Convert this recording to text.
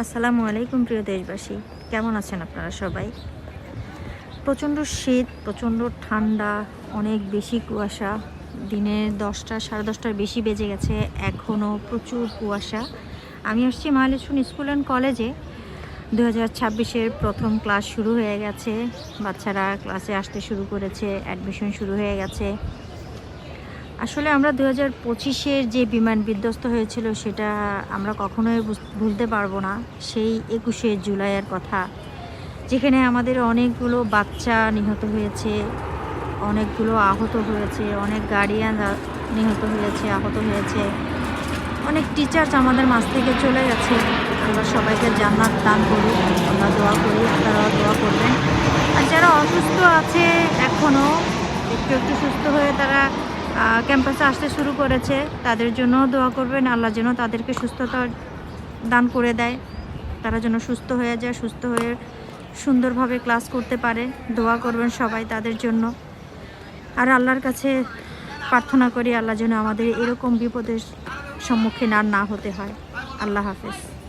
আসসালামু আলাইকুম প্রিয় দেশবাসী। কেমন আছেন আপনারা সবাই? প্রচণ্ড শীত, প্রচণ্ড ঠান্ডা, অনেক বেশি কুয়াশা। দিনের দশটা, সাড়ে দশটার বেশি বেজে গেছে, এখনও প্রচুর কুয়াশা। আমি আসছি মাহালিসুন স্কুল অ্যান্ড কলেজে। দু হাজার ছাব্বিশের প্রথম ক্লাস শুরু হয়ে গেছে। বাচ্চারা ক্লাসে আসতে শুরু করেছে, অ্যাডমিশন শুরু হয়ে গেছে। আসলে আমরা দু হাজার পঁচিশের যে বিমান বিধ্বস্ত হয়েছিল, সেটা আমরা কখনোই ভুলতে পারব না। সেই একুশে জুলাইয়ের কথা, যেখানে আমাদের অনেকগুলো বাচ্চা নিহত হয়েছে, অনেকগুলো আহত হয়েছে, অনেক গার্ডিয়ান নিহত হয়েছে, আহত হয়েছে। অনেক টিচার্স আমাদের মাঝ থেকে চলে গেছে। আমরা সবাইকে জান্নাত দান করি, আমরা দোয়া করি, আপনারাও দোয়া করবেন। আর যারা অসুস্থ আছে এখনও, একটু একটু সুস্থ হয়ে তারা ক্যাম্পাসে আসতে শুরু করেছে, তাদের জন্য দোয়া করবেন, আল্লাহ যেন তাদেরকে সুস্থতা দান করে দেয়। তারা যেন সুস্থ হয়ে যায়, সুস্থ হয়ে সুন্দরভাবে ক্লাস করতে পারে। দোয়া করবেন সবাই তাদের জন্য। আর আল্লাহর কাছে প্রার্থনা করি, আল্লাহ যেন আমাদের এরকম বিপদের সম্মুখীন আর না হতে হয়। আল্লাহ হাফেজ।